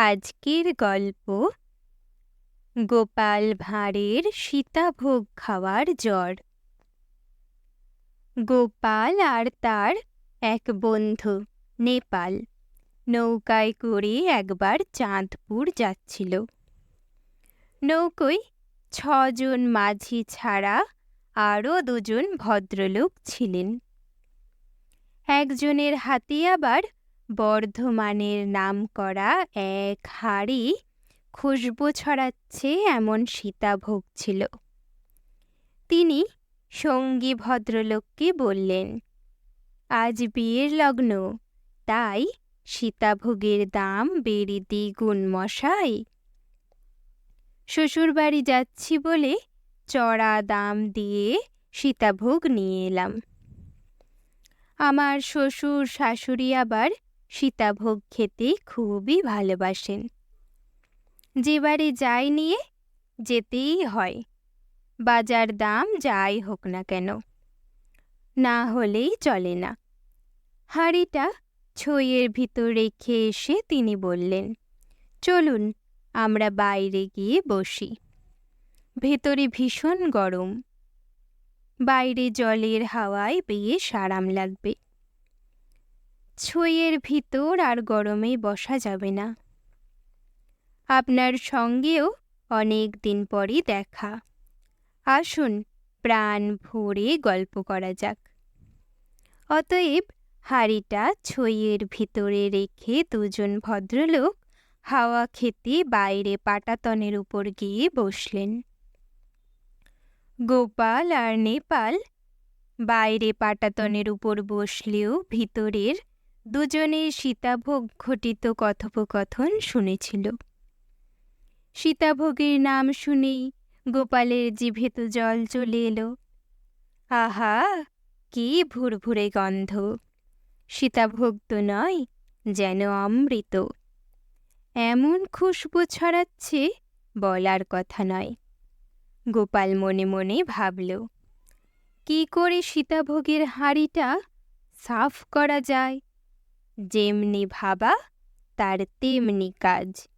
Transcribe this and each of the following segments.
আজকের গল্প, গোপাল ভাঁড়ের সীতাভোগ খাওয়ার জ্বর। গোপাল আর তার এক বন্ধু, নেপাল, নৌকায় করে একবার চাঁদপুর যাচ্ছিল। নৌকোয় ছজন মাঝি ছাড়া আরও দুজন ভদ্রলোক ছিলেন। একজনের হাতে আবার বর্ধমানের নামকরা এক হাড়ি খুশবু ছড়াচ্ছে এমন সীতাভোগ ছিল। তিনি সঙ্গী ভদ্রলোককে বললেন, আজ বিয়ের লগ্ন, তাই সীতাভোগের দাম বেড়ে দ্বিগুণ মশাই। শ্বশুরবাড়ি যাচ্ছি বলে চড়া দাম দিয়ে সীতাভোগ নিয়ে এলাম। আমার শ্বশুর শাশুড়ি আবার সীতাভোগ খেতে খুবই ভালোবাসেন। যে বাড়ি যাই নিয়ে যেতেই হয়, বাজার দাম যাই হোক না কেন, না হলেই চলে না। হাঁড়িটা ছইয়ের ভিতর রেখে এসে তিনি বললেন, চলুন, আমরা বাইরে গিয়ে বসি। ভেতরে ভীষণ গরম। বাইরে জলের হাওয়ায় বেশ আরাম লাগবে। ছইয়ের ভিতর আর গরমে বসা যাবে না। আপনার সঙ্গেও অনেক দিন পরই দেখা। আসুন, প্রাণ ভরে গল্প করা যাক। অতএব হাড়িটা ছইয়ের ভিতরে রেখে দুজন ভদ্রলোক হাওয়া খেতে বাইরে পাটাতনের উপর গিয়ে বসলেন। গোপাল আর নেপাল বাইরে পাটাতনের উপর বসলেও ভিতরের দুজনের সীতাভোগ ঘটিত কথোপকথন শুনেছিল। সীতাভোগের নাম শুনেই গোপালের জিভে তো জল চলে এলো। আহা, কি ভুরভুরে গন্ধ! সীতাভোগ তো নয়, যেন অমৃত। এমন খুশবু ছড়াচ্ছে বলার কথা নয়। গোপাল মনে মনে ভাবল, কি করে সীতাভোগের হাঁড়িটা সাফ করা যায়? যেমনি ভাবা তার তেমনি কাজ।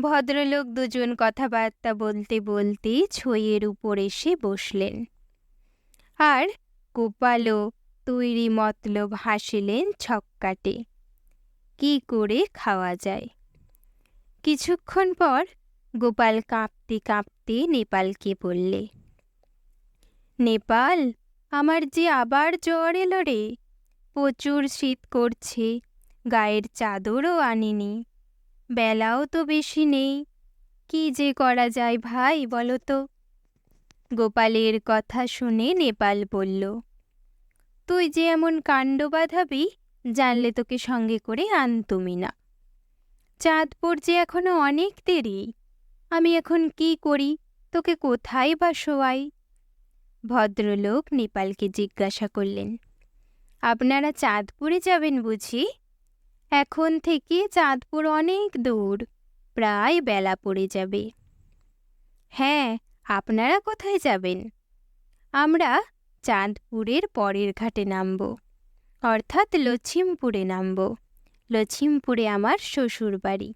ভদ্রলোক দুজন কথাবার্তা বলতে বলতে ছইয়ের উপর এসে বসলেন। আর গোপালও তৈরি মতলব হাসিলেন ছক্কাটে। কি করে খাওয়া যায়? কিছুক্ষণ পর গোপাল কাঁপতে কাঁপতে নেপালকে বললে নেপাল আমার যে আবার জ্বর এলো রে প্রচুর শীত করছে, গায়ের চাদরও আনিনি। বেলাও তো বেশি নেই, কি যে করা যায় ভাই বলো তো? গোপালের কথা শুনে নেপাল বলল, তুই যে এমন কাণ্ড বাঁধাবি, জানলে তোকে সঙ্গে করে আনতুমি না। চাঁদপুর যে এখনও অনেক দেরি, আমি এখন কি করি, তোকে কোথায় বা শোয়াই? ভদ্রলোক নেপালকে জিজ্ঞাসা করলেন আপনারা চাঁদপুরে যাবেন বুঝি? এখন থেকে চাঁদপুর অনেক দূর, প্রায় বেলা পড়ে যাবে। হ্যাঁ আপনারা কোথায় যাবেন? আমরা চাঁদপুরের পরের ঘাটে নামব, অর্থাৎ লছিমপুরে নামব। লছিমপুরে আমার শ্বশুর বাড়ি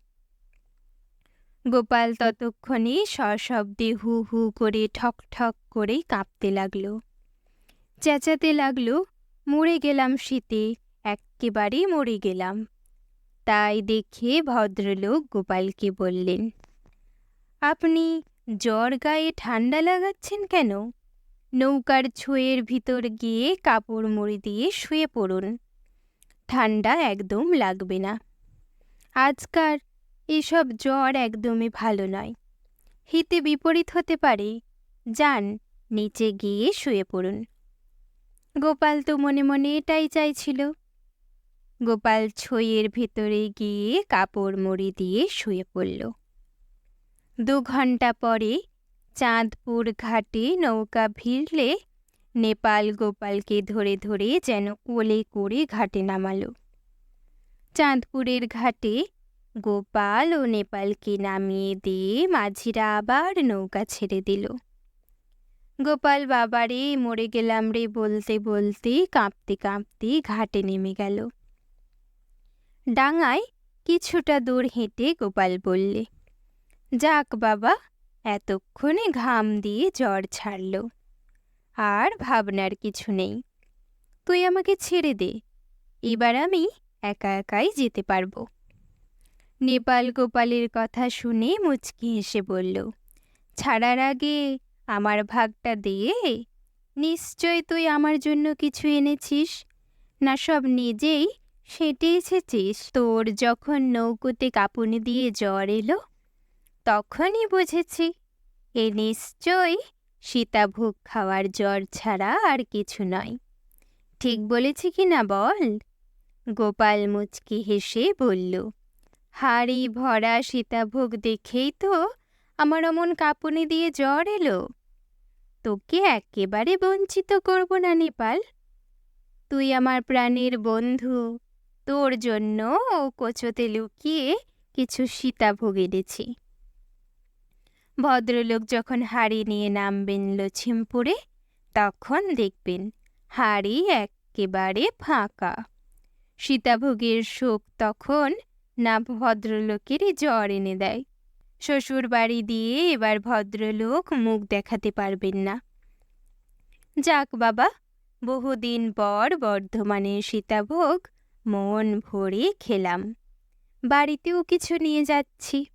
গোপাল ততক্ষণে সশব্দে হু হু করে ঠক ঠক করে কাঁপতে লাগল। চেঁচাতে লাগল মরে গেলাম শীতে একেবারে মরে গেলাম। তাই দেখে ভদ্রলোক গোপালকে বললেন, আপনি জ্বর গায়ে ঠান্ডা লাগাচ্ছেন কেন? নৌকার ছুঁয়ের ভিতর গিয়ে কাপড় মুড়ি দিয়ে শুয়ে পড়ুন। ঠান্ডা একদম লাগবে না। আজকার এসব জ্বর একদমই ভালো নয়। হিতে বিপরীত হতে পারে। যান, নিচে গিয়ে শুয়ে পড়ুন। গোপাল তো মনে মনে এটাই চাইছিল। গোপাল ছইয়ের ভেতরে গিয়ে কাপড় মুড়ি দিয়ে শুয়ে পড়ল। দু ঘণ্টা পরে চাঁদপুর ঘাটে নৌকা ভিড়লে নেপাল গোপালকে ধরে ধরে যেন কোলে করে ঘাটে নামাল। চাঁদপুরের ঘাটে গোপাল ও নেপালকে নামিয়ে দিয়ে মাঝিরা আবার নৌকা ছেড়ে দিল। গোপাল বাবারে মরে গেলাম রে বলতে বলতে কাঁপতে কাঁপতে ঘাটে নেমে গেল। ডাঙায় কিছুটা দূর হেঁটে গোপাল বললে, যাক বাবা, এতক্ষণে ঘাম দিয়ে জ্বর ছাড়ল। আর ভাবনার কিছু নেই। তুই আমাকে ছেড়ে দে। এবার আমি একা একাই যেতে পারব। নেপাল গোপালের কথা শুনে মুচকি হেসে বলল, ছাড়ার আগে আমার ভাগটা দিয়ে, নিশ্চয় তুই আমার জন্য কিছু এনেছিস? না, সব নিজেই সেটে এসেছিস। তোর যখন নৌকোতে কাঁপুনি দিয়ে জ্বর এলো, তখনই বুঝেছি, এ নিশ্চয়ই সীতাভোগ খাওয়ার জ্বর ছাড়া আর কিছু নয়। ঠিক বলেছি কি না বল? গোপাল মুচকি হেসে বলল, হাড়ি ভরা সীতাভোগ দেখেই তো আমার অমন কাঁপুনি দিয়ে জ্বর এলো। তোকে একেবারে বঞ্চিত করব না, নেপাল। তুই আমার প্রাণের বন্ধু। তোর জন্য ও কোচোতে লুকিয়ে কিছু সীতাভোগ এনেছি। ভদ্রলোক যখন হাড়ি নিয়ে নামবেন লছিমপুরে, তখন দেখবেন হাড়ি একেবারে ফাঁকা। সীতাভোগের শোক তখন না ভদ্রলোকেরই জ্বর এনে দেয়। শ্বশুর বাড়ি দিয়ে এবার ভদ্রলোক মুখ দেখাতে পারবেন না। যাক বাবা, বহুদিন পর বর্ধমানের সীতাভোগ, মন ভরে খেলাম। বাড়িতেও কিছু নিয়ে যাচ্ছি।